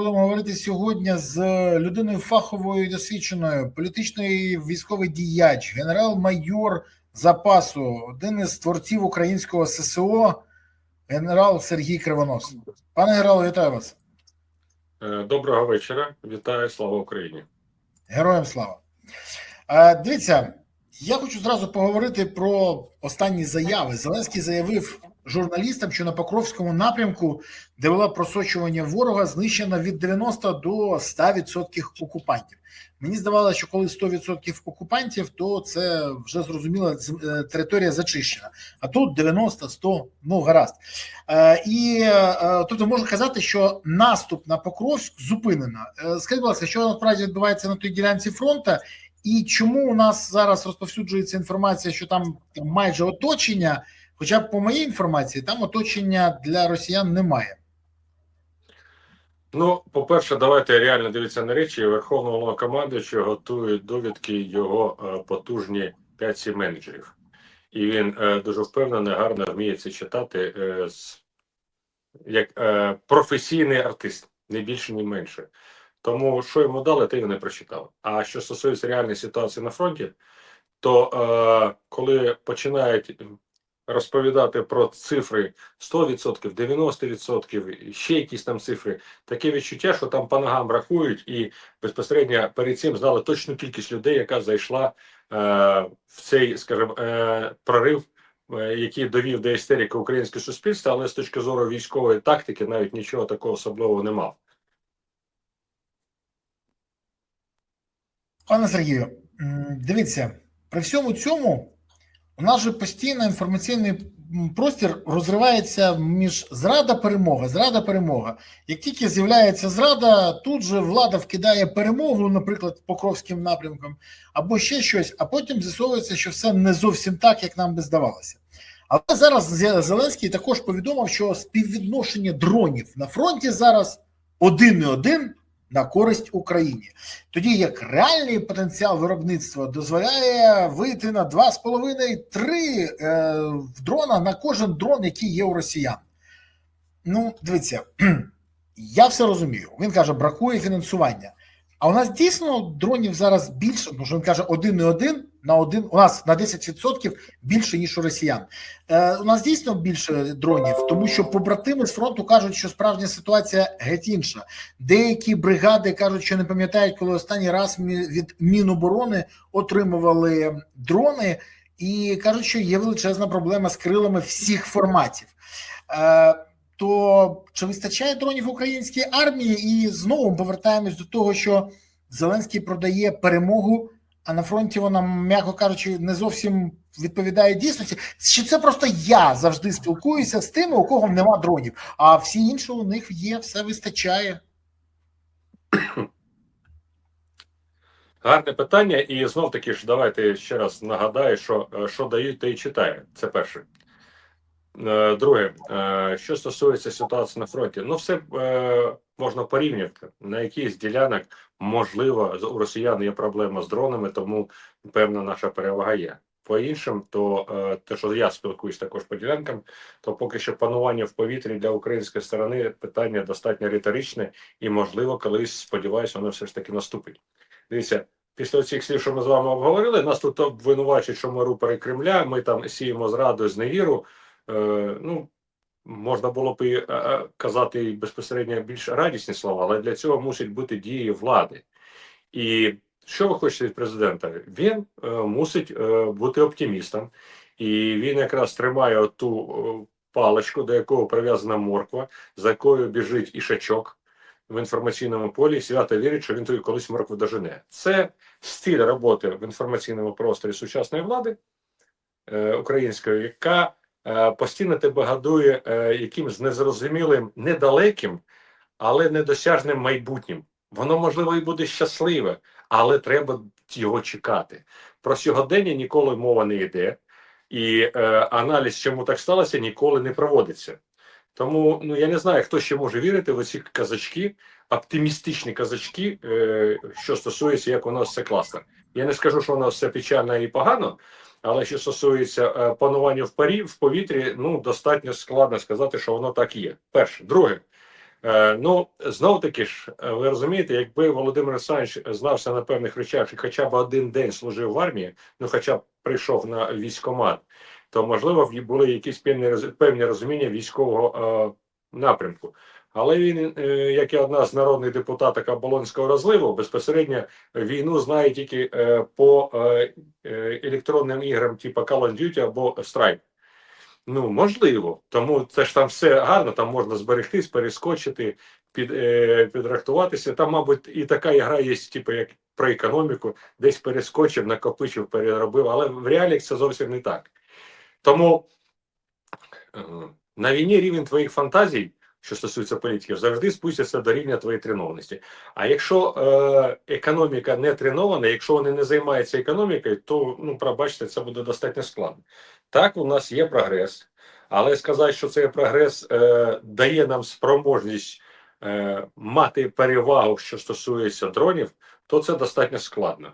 будемо говорити сьогодні з людиною фаховою і досвідченою, політичний військовий діяч, генерал-майор запасу, один із творців українського ССО, генерал Сергій Кривонос. Пане генералу, вітаю вас. Е, Доброго вечора. Вітаю, слава Україні. Героям слава. Е, Дивіться, я хочу зразу поговорити про останні заяви. Зеленський заявив журналістам, що на Покровському напрямку, де було просочування ворога, знищено від 90 до 100% окупантів. Мені здавалося, що коли 100% окупантів, то це вже зрозуміло, е, територія зачищена. А тут 90, 100, ну гаразд. Е, І е, тобто можна казати, що наступ на Покровськ зупинено. Скажіть, будь ласка, що насправді відбувається на той ділянці фронту, і чому у нас зараз розповсюджується інформація, що там майже оточення? Хоча б по моїй інформації, там оточення для росіян немає. Ну, по-перше, давайте реально дивитися на речі. Верховного Головнокомандуючого готують довідки його е, потужні 5-7 менеджерів. І він е, дуже впевнений, гарно вміє це читати е, як професійний артист, не більше, ні менше. Тому що йому дали, те й не прочитав. А що стосується реальної ситуації на фронті, то коли починають розповідати про цифри 100%, 90%, ще якісь там цифри, таке відчуття, що там по ногам рахують, і безпосередньо перед цим знали точну кількість людей, яка зайшла е, в цей, скажімо, е, прорив, е, який довів до істерики українське суспільство, але з точки зору військової тактики навіть нічого такого особливого не мав. Пане Сергію, дивіться, при всьому цьому у нас же постійно інформаційний простір розривається між зрада перемога, зрада перемога. Як тільки з'являється зрада, тут же влада вкидає перемогу, наприклад, Покровським напрямком, або ще щось, а потім з'ясовується, що все не зовсім так, як нам би здавалося. Але зараз Зеленський також повідомив, що співвідношення дронів на фронті зараз один і один на користь Україні тоді як реальний потенціал виробництва дозволяє вийти на 2,5-3 е, дрона на кожен дрон, який є у росіян. Ну, дивіться, я все розумію. Він каже, бракує фінансування. А у нас дійсно дронів зараз більше, тому що він каже, один і один на один, у нас на 10% більше, ніж у росіян. Е, у нас дійсно більше дронів, тому що побратими з фронту кажуть, що справжня ситуація геть інша. Деякі бригади кажуть, що не пам'ятають, коли останній раз від Міноборони отримували дрони, і кажуть, що є величезна проблема з крилами всіх форматів. Е, то чи вистачає дронів українській армії? І знову повертаємось до того, що Зеленський продає перемогу, а на фронті вона, м'яко кажучи, не зовсім відповідає дійсності. Чи це просто я завжди спілкуюся з тими, у кого нема дронів, а всі інші у них є, все вистачає. Гарне питання, і знов таки ж давайте ще раз нагадаю, що, е, що дають, те й читає. Це перше. Е, Друге, е, що стосується ситуації на фронті, ну все можна порівняти. На якихось ділянок можливо у росіян є проблема з дронами, тому певна наша перевага є. По іншим, то е, те, що я спілкуюсь також по ділянкам, то поки що панування в повітрі для української сторони питання достатньо риторичне, і можливо, колись сподіваюся, воно все ж таки наступить. Дивіться, після цих слів, що ми з вами обговорили, нас тут обвинувачують, що ми рупори Кремля, ми там сіємо зраду з невіру. Е, ну, можна було б е, е, казати безпосередньо більш радісні слова, але для цього мусить бути дії влади. І що ви хочете від президента? Він е, мусить бути оптимістом, і він якраз тримає ту паличку, до якого прив'язана морква, за якою біжить ішачок в інформаційному полі, і свято вірить, що він тоді колись моркву дожене. Це стиль роботи в інформаційному просторі сучасної влади української, яка постійно тебе гадує е, якимсь незрозумілим, недалеким, але недосяжним майбутнім. Воно можливо і буде щасливе, але треба його чекати. Про сьогодення ніколи мова не йде, і е, аналіз, чому так сталося, ніколи не проводиться. Тому ну я не знаю, хто ще може вірити в ці казачки, оптимістичні казачки, е, що стосується, як у нас все класно. Я не скажу, що у нас все печально і погано, але що стосується е, панування в парі в повітрі, ну достатньо складно сказати, що воно так є. Перше, друге, Е, ну, знов таки ж, е, ви розумієте, якби Володимир Олександрович знався на певних речах і хоча б один день служив в армії, ну хоча б прийшов на військкомат, то можливо були якісь певні, певні розуміння військового е, напрямку. Але він, е, як і одна з народних депутаток Оболонського розливу, безпосередньо війну знає тільки е, по е, електронним іграм, типу Call of Duty або Strike. Ну, можливо. Тому це ж там все гарно, там можна зберегтись, перескочити, під, підрахтуватися. Там, мабуть, і така ігра є, типу, як про економіку, десь перескочив, накопичив, переробив, але в реаліях це зовсім не так. Тому на війні рівень твоїх фантазій, що стосується політики, завжди спустяться до рівня твоєї тренованості. А якщо е, економіка не тренована, якщо вони не займаються економікою, то ну пробачте, це буде достатньо складно. Так, у нас є прогрес, але сказати, що цей прогрес е, дає нам спроможність е, мати перевагу, що стосується дронів, то це достатньо складно.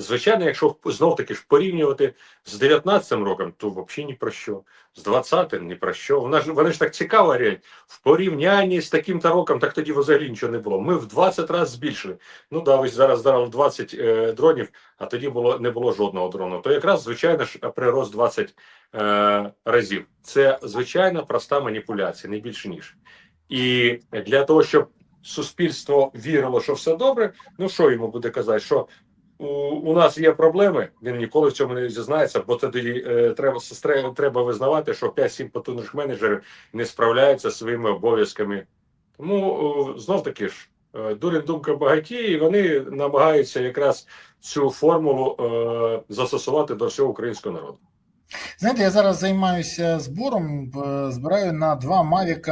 Звичайно, якщо знов таки ж порівнювати з 19-м роком, то взагалі ні про що. З 20-м ні про що. Вона ж вони ж так цікаво говорять. В порівнянні з таким-то роком, так тоді взагалі нічого не було. Ми в 20 разів збільшили. Ну да, ви зараз зараз 20 е, дронів, а тоді було не було жодного дрону. То якраз звичайно ж прирост 20 е, разів. Це звичайна проста маніпуляція, не більше ніж. І для того, щоб суспільство вірило, що все добре, ну що йому буде казати, що у, нас є проблеми, він ніколи в цьому не зізнається, бо тоді е, треба сестре- треба визнавати, що 5-7 потужних менеджерів не справляються зі своїми обов'язками. Тому е, знов таки ж е, дурень думка багатії, і вони намагаються якраз цю формулу е, застосувати до всього українського народу. Знаєте, я зараз займаюся збором, збираю на два Mavic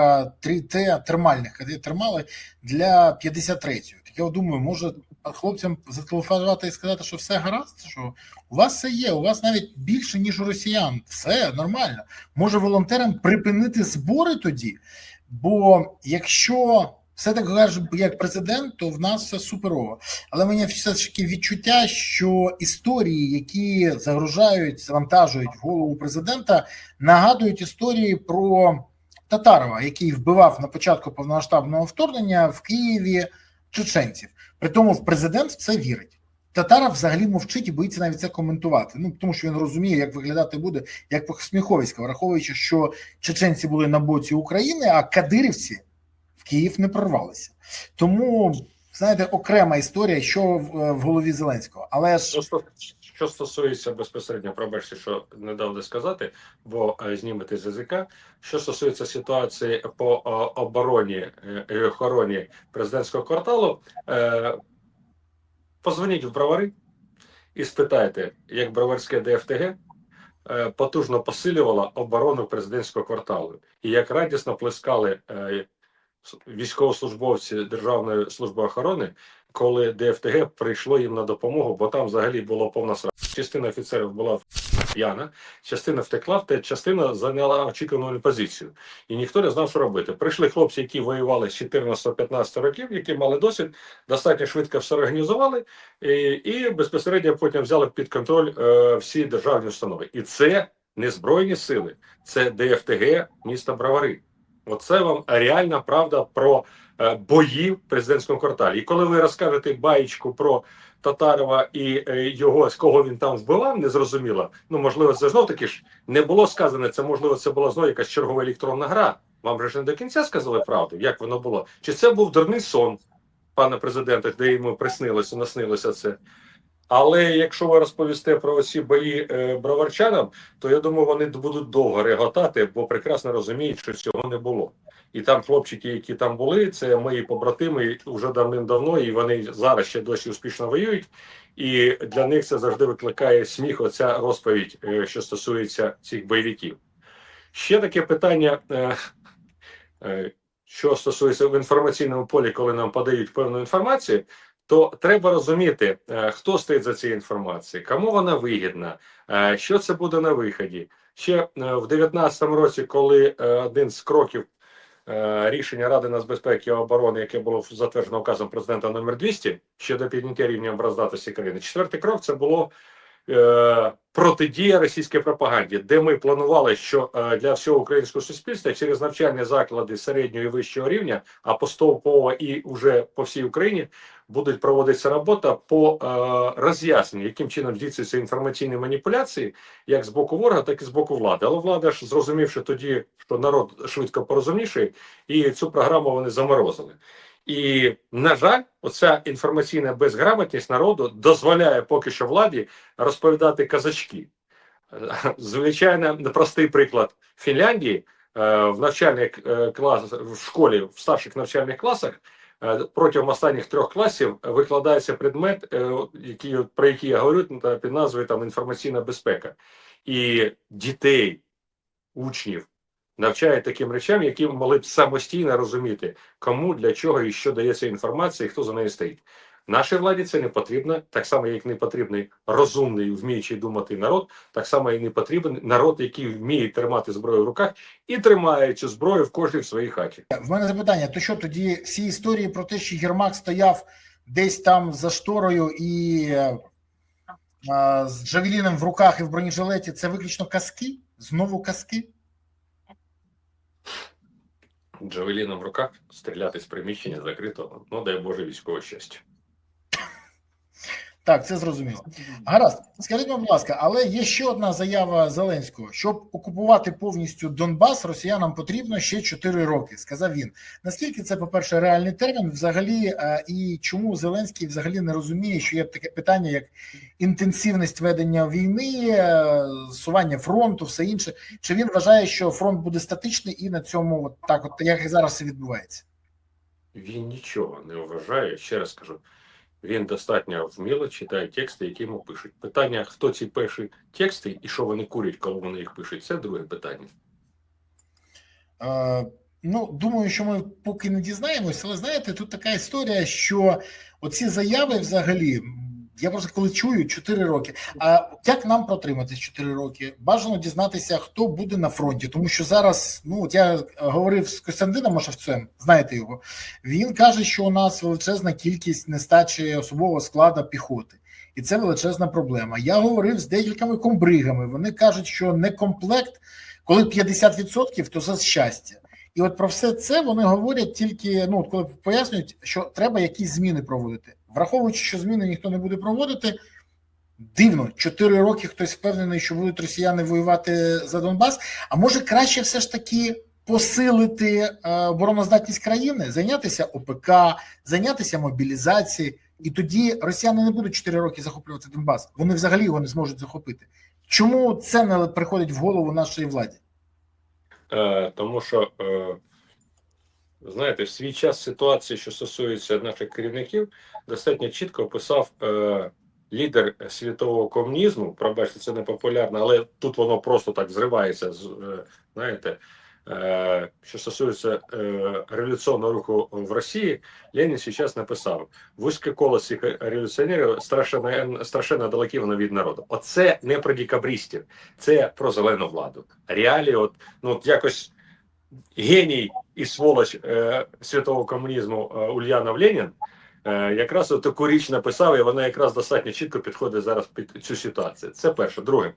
3T термальних, термали для 53-ї. Так я думаю, може хлопцям зателефонувати і сказати, що все гаразд, що у вас все є, у вас навіть більше, ніж у росіян. Все нормально. Може волонтерам припинити збори тоді? Бо якщо все так каже, як президент, то в нас все суперово. Але в мене все ж таки відчуття, що історії, які загружають, завантажують голову президента, нагадують історії про Татарова, який вбивав на початку повномасштабного вторгнення в Києві чеченців. При тому в президент в це вірить. Татаров взагалі мовчить і боїться навіть це коментувати. Ну тому що він розуміє, як виглядати буде як Сміховська, враховуючи, що чеченці були на боці України, а кадирівці в Київ не прорвалися. Тому знаєте, окрема історія, що в, в голові Зеленського. Але ж Що, стосується безпосередньо, пробачте, що не дав де сказати, бо е, знімете з язика. Що стосується ситуації по е, обороні е, і охороні президентського кварталу, е, позвоніть в бровари і спитайте, як броварське ДФТГ е, потужно посилювала оборону президентського кварталу, і як радісно плескали е, військовослужбовці Державної служби охорони, коли ДФТГ прийшло їм на допомогу, бо там взагалі було повна сра. Частина офіцерів була п'яна, частина втекла, та частина зайняла очікувану позицію. І ніхто не знав, що робити. Прийшли хлопці, які воювали з 14-15 років, які мали досвід, достатньо швидко все організували, і, і безпосередньо потім взяли під контроль е, всі державні установи. І це не збройні сили, це ДФТГ міста Бровари. Оце вам реальна правда про е, бої в президентському кварталі. І коли ви розкажете баєчку про Татарова і е, його, з кого він там вбивав, незрозуміло. Ну, можливо, це знов таки ж не було сказано. Це можливо, це була знову якась чергова електронна гра. Вам же ж не до кінця сказали правду, як воно було. Чи це був дурний сон пана президента, де йому приснилося, наснилося це? Але якщо ви розповісте про ці бої е, броварчанам, то я думаю, вони будуть довго реготати, бо прекрасно розуміють, що цього не було. І там хлопчики, які там були, це мої побратими вже давним-давно, і вони зараз ще досі успішно воюють. І для них це завжди викликає сміх. Оця розповідь, е, що стосується цих бойовиків. Ще таке питання, е, е, що стосується в інформаційному полі, коли нам подають певну інформацію, то треба розуміти, хто стоїть за цією інформацією, кому вона вигідна, що це буде на виході. Ще в 2019 році, коли один з кроків рішення Ради нацбезпеки і оборони, яке було затверджено указом президента номер 200 щодо підняття рівня образдатості країни, четвертий крок це було е, протидія російській пропаганді, де ми планували, що е, для всього українського суспільства через навчальні заклади середнього і вищого рівня, а поступово і вже по всій Україні будуть проводитися робота по е, роз'ясненню, яким чином здійснюються інформаційні маніпуляції, як з боку ворога, так і з боку влади. Але влада ж зрозумівши тоді, що народ швидко порозумніший, і цю програму вони заморозили. І на жаль, оця інформаційна безграмотність народу дозволяє поки що владі розповідати казачки. Е, Звичайно, простий приклад Фінляндії е, в навчальних е, класах в школі в старших навчальних класах протягом останніх трьох класів викладається предмет, який про який я говорю під назвою там інформаційна безпека, і дітей, учнів навчають таким речам, які могли б самостійно розуміти, кому, для чого і що дається інформація, і хто за нею стоїть. Нашій владі це не потрібно, так само, як не потрібний розумний, вміючий думати народ, так само і не потрібен народ, який вміє тримати зброю в руках і тримає цю зброю в кожній своїй хаті. В мене запитання: то що тоді всі історії про те, що Єрмак стояв десь там за шторою і е, а, з Джавеліном в руках і в бронежилеті, це виключно казки? Знову казки? Джавеліном в руках стріляти з приміщення закритого, ну дай Боже військове щастя. Так, це зрозуміло. Гаразд, скажіть, будь ласка, але є ще одна заява Зеленського: щоб окупувати повністю Донбас, росіянам потрібно ще 4 роки, сказав він. Наскільки це, по-перше, реальний термін, взагалі, е, і чому Зеленський взагалі не розуміє, що є таке питання, як інтенсивність ведення війни, е, сування фронту, все інше? Чи він вважає, що фронт буде статичний і на цьому, от так, от як зараз це відбувається? Він нічого не вважає, ще раз кажу. Він достатньо вміло читає тексти, які йому пишуть. Питання, хто ці пише тексти і що вони курять, коли вони їх пишуть, це друге питання. Е, ну, думаю, що ми поки не дізнаємось, але знаєте, тут така історія, що оці заяви взагалі. Я просто коли чую 4 роки. А як нам протриматись 4 роки? Бажано дізнатися, хто буде на фронті, тому що зараз, ну от я говорив з Костянтином Машевцем, знаєте його. Він каже, що у нас величезна кількість нестачі особового складу піхоти, і це величезна проблема. Я говорив з декількома комбригами. Вони кажуть, що не комплект, коли 50%, то за щастя. І от про все це вони говорять тільки ну, коли пояснюють, що треба якісь зміни проводити. Враховуючи, що зміни ніхто не буде проводити, дивно, 4 роки хтось впевнений, що будуть росіяни воювати за Донбас. А може краще все ж таки посилити е, обороноздатність країни, зайнятися ОПК, зайнятися мобілізацією, і тоді росіяни не будуть 4 роки захоплювати Донбас. Вони взагалі його не зможуть захопити. Чому це не приходить в голову нашої владі? Е, тому що, е, знаєте, в свій час ситуації, що стосується наших керівників, достатньо чітко описав е, лідер світового комунізму. Пробачте, це не популярно, але тут воно просто так зривається. з, е, Знаєте, е, що стосується е, революційного руху в Росії, Ленін зараз написав: вузьке коло цих революціонерів страшенно, страшенно далекі воно від народу. Оце не про декабристів, це про зелену владу. Реалії, от ну от якось геній і сволоч е, світового комунізму е, Ульянов Ленін е, якраз таку річ написав, і вона якраз достатньо чітко підходить зараз під цю ситуацію. Це перше. Друге.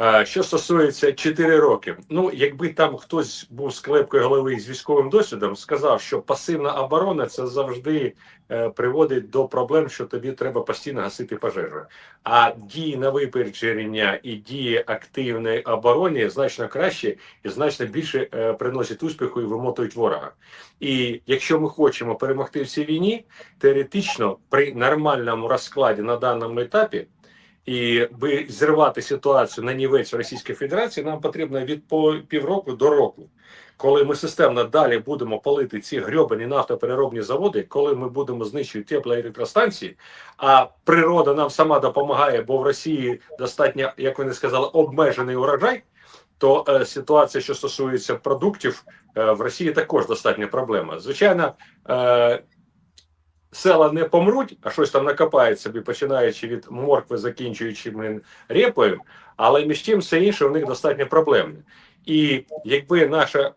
Е, Що стосується 4 роки, ну якби там хтось був з клепкою голови з військовим досвідом, сказав, що пасивна оборона це завжди е, приводить до проблем, що тобі треба постійно гасити пожежу. А дії на випередження і дії активної оборони значно краще і значно більше е, приносять успіху і вимотують ворога. І якщо ми хочемо перемогти в цій війні, теоретично при нормальному розкладі на даному етапі. І би зірвати ситуацію на нівець Російської Федерації, нам потрібно від півроку до року, коли ми системно далі будемо палити ці грьобані нафтопереробні заводи, коли ми будемо знищувати теплоелектростанції, а природа нам сама допомагає, бо в Росії достатньо, як вони сказали, обмежений урожай. То е, ситуація, що стосується продуктів, е, в Росії також достатня проблема. Звичайно, е, села не помруть, а щось там накопають собі, починаючи від моркви, закінчуючи репою, але між тим все інше у них достатньо проблемне. І якби наша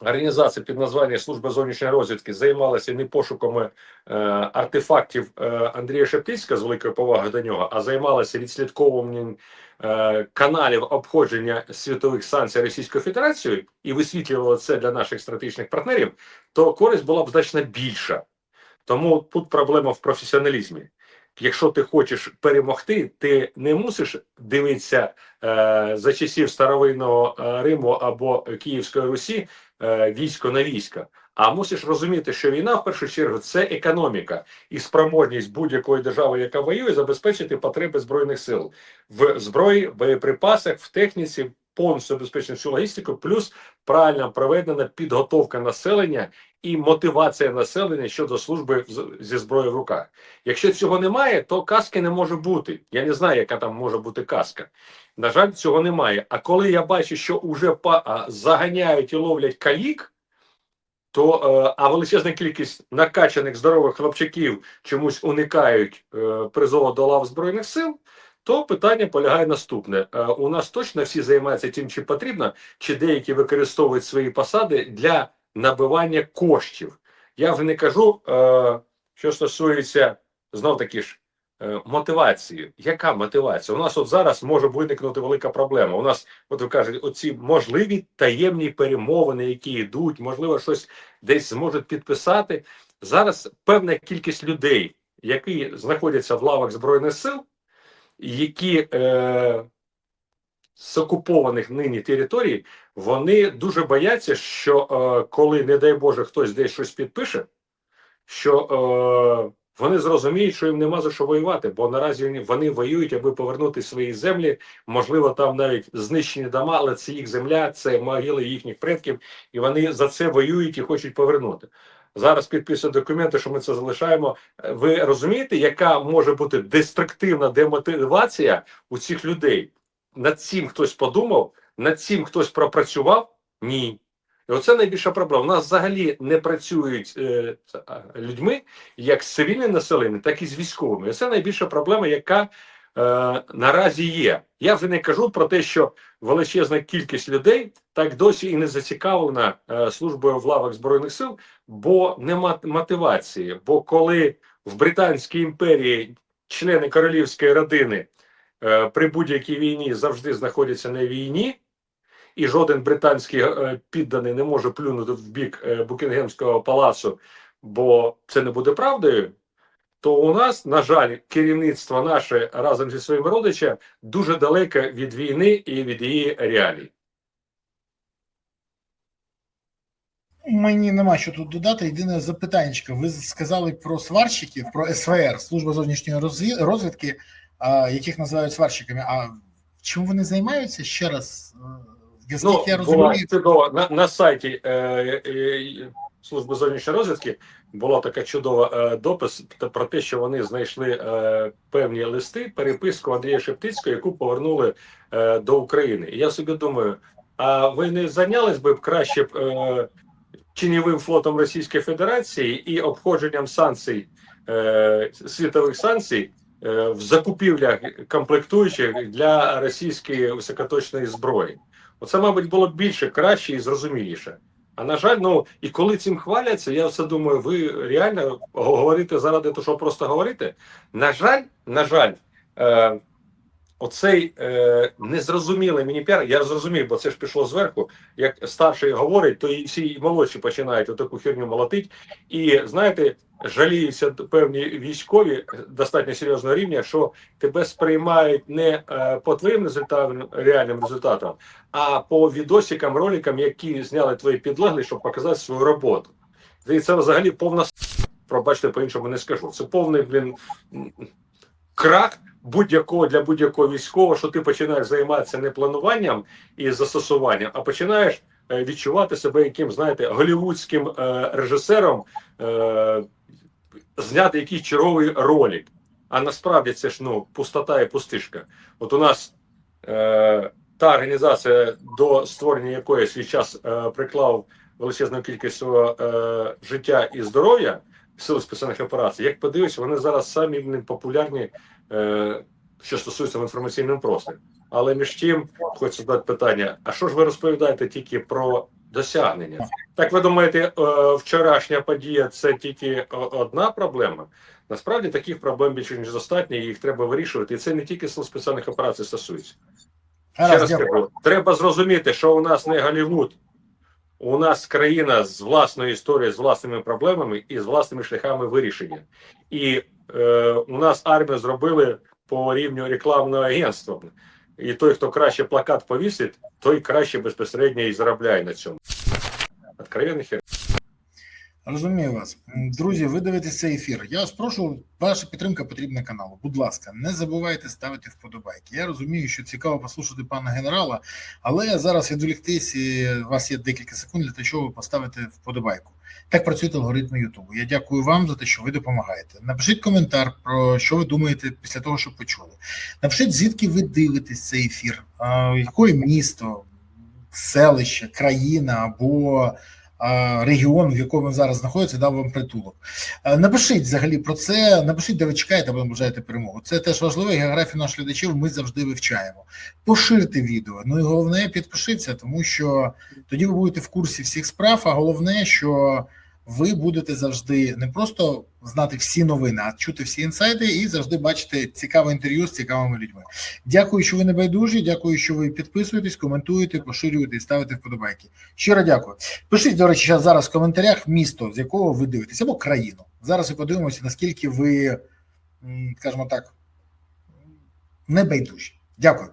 організація під названням Служба зовнішньої розвідки займалася не пошуками е, артефактів е, Андрія Шептицька з великою повагою до нього, а займалася відслідковуванням е, каналів обходження світових санкцій Російською Федерацією і висвітлювала це для наших стратегічних партнерів, то користь була б значно більша. Тому тут проблема в професіоналізмі. Якщо ти хочеш перемогти, ти не мусиш дивитися е, за часів старовинного е, Риму або Київської Русі е, військо на війська, а мусиш розуміти, що війна в першу чергу це економіка і спроможність будь-якої держави, яка воює, забезпечити потреби збройних сил в зброї, боєприпасах, в техніці, повністю забезпечити всю логістику, плюс правильно проведена підготовка населення і мотивація населення щодо служби зі зброєю в руках. Якщо цього немає, то казки не може бути. Я не знаю, яка там може бути казка. На жаль, цього немає. А коли я бачу, що вже заганяють і ловлять калік, то е, а величезна кількість накачаних здорових хлопчаків чомусь уникають е, призову до лав збройних сил. То питання полягає наступне: Е, у нас точно всі займаються тим, чи потрібно, чи деякі використовують свої посади для набивання коштів. Я вже не кажу, е, що стосується знов таки ж е, мотивації. Яка мотивація? У нас от зараз може виникнути велика проблема. У нас, от ви кажете, оці можливі таємні перемовини, які йдуть, можливо, щось десь зможуть підписати. Зараз певна кількість людей, які знаходяться в лавах збройних сил, які е, з окупованих нині територій, вони дуже бояться, що е, коли, не дай Боже, хтось десь щось підпише, що е, вони зрозуміють, що їм нема за що воювати, бо наразі вони- воюють, аби повернути свої землі. Можливо, там навіть знищені дома, але це їх земля, це могили їхніх предків, і вони за це воюють і хочуть повернути. Зараз підписують документи, що ми це залишаємо. Е, Ви розумієте, яка може бути деструктивна демотивація у цих людей? Над цим хтось подумав, над цим хтось пропрацював? Ні. І оце найбільша проблема. У нас взагалі не працюють е, людьми як з цивільним населенням, так і з військовими. І це найбільша проблема, яка наразі є. Я вже не кажу про те, що величезна кількість людей так досі і не зацікавлена е, службою в лавах збройних сил, бо нема мотивації. Бо коли в Британській імперії члени королівської родини е, при будь-якій війні завжди знаходяться на війні, і жоден британський е, підданий не може плюнути в бік е, Букінгемського палацу, бо це не буде правдою. То у нас, на жаль, керівництво наше разом зі своїми родичами дуже далеке від війни і від її реалій. Мені нема що тут додати. Єдине запитання. Ви сказали про сварщиків, про СВР, служба зовнішньої розвідки, яких називають сварщиками. А чим вони займаються ще раз? Е, я Ну, була розумію, чудова на, на сайті е, е, служби зовнішньої розвідки була така чудова е, допис про те, що вони знайшли е, певні листи, переписку Андрія Шептицького, яку повернули е, до України. І я собі думаю, а ви не зайнялись би краще б е, тіньовим флотом Російської Федерації і обходженням санкцій е, світових санкцій е, в закупівлях комплектуючих для російської високоточної зброї? Оце, мабуть, було б більше, краще і зрозуміліше. А на жаль, ну і коли цим хваляться, я все думаю, ви реально говорите заради того, що просто говорити. На жаль, на жаль, е, оцей е, незрозумілий мені піар, я зрозумів, бо це ж пішло зверху. Як старший говорить, то і всі молодші починають отаку херню молотить. І знаєте, жаліються певні військові достатньо серйозного рівня, що тебе сприймають не е, по твоїм результатам, реальним результатам, а по відосикам, роликам, які зняли твої підлеглі, щоб показати свою роботу. І це взагалі повна пробачте, по-іншому не скажу. Це повний, блін, крах будь-якого для будь-якого військового, що ти починаєш займатися не плануванням і застосуванням, а починаєш е, відчувати себе яким, знаєте, голівудським е, режисером, е, зняти якийсь черговий ролик. А насправді це ж ну пустота і пустишка. От у нас е, та організація, до створення якої свій час е, приклав величезну кількість свого е, життя і здоров'я сил спеціальних операцій. Як подивишся, вони зараз самі блін, популярні, е, що стосується в інформаційному просторі. Але між тим, хочу задати питання: а що ж ви розповідаєте тільки про досягнення. Так ви думаєте, е, вчорашня подія це тільки одна проблема? Насправді таких проблем більше ніж достатньо, їх треба вирішувати. І це не тільки сил спеціальних операцій стосується. Ще раз кажу, треба зрозуміти, що у нас не Голлівуд. У нас країна з власною історією, з власними проблемами і з власними шляхами вирішення. І е, у нас армію зробили по рівню рекламного агентства. І той, хто краще плакат повісить, той краще безпосередньо і заробляє на цьому. Откровенний хер. Розумію вас. Друзі, ви дивитесь цей ефір. Я вас прошу, ваша підтримка потрібна каналу. Будь ласка, не забувайте ставити вподобайки. Я розумію, що цікаво послухати пана генерала, але зараз відволіктись, і у вас є декілька секунд для того, щоб ви поставите вподобайку. Так працюють алгоритми Ютубу. Я дякую вам за те, що ви допомагаєте. Напишіть коментар про що ви думаєте після того, що почули. Напишіть, звідки ви дивитесь цей ефір, а, якое місто, селище, країна або регіон, в якому зараз знаходиться, дав вам притулок. Е, Напишіть взагалі про це, напишіть, де ви чекаєте або бажаєте перемогу. Це теж важливо. Географію наших глядачів ми завжди вивчаємо. Поширте відео. Ну і головне, підпишіться, тому що тоді ви будете в курсі всіх справ. А головне, що ви будете завжди не просто знати всі новини, а чути всі інсайди і завжди бачити цікаве інтерв'ю з цікавими людьми. Дякую, що ви не байдужі. Дякую, що ви підписуєтесь, коментуєте, поширюєте і ставите вподобайки. Щиро дякую. Пишіть, до речі, зараз в коментарях місто, з якого ви дивитесь, або країну. Зараз і подивимося, наскільки ви, скажімо так, не байдужі. Дякую.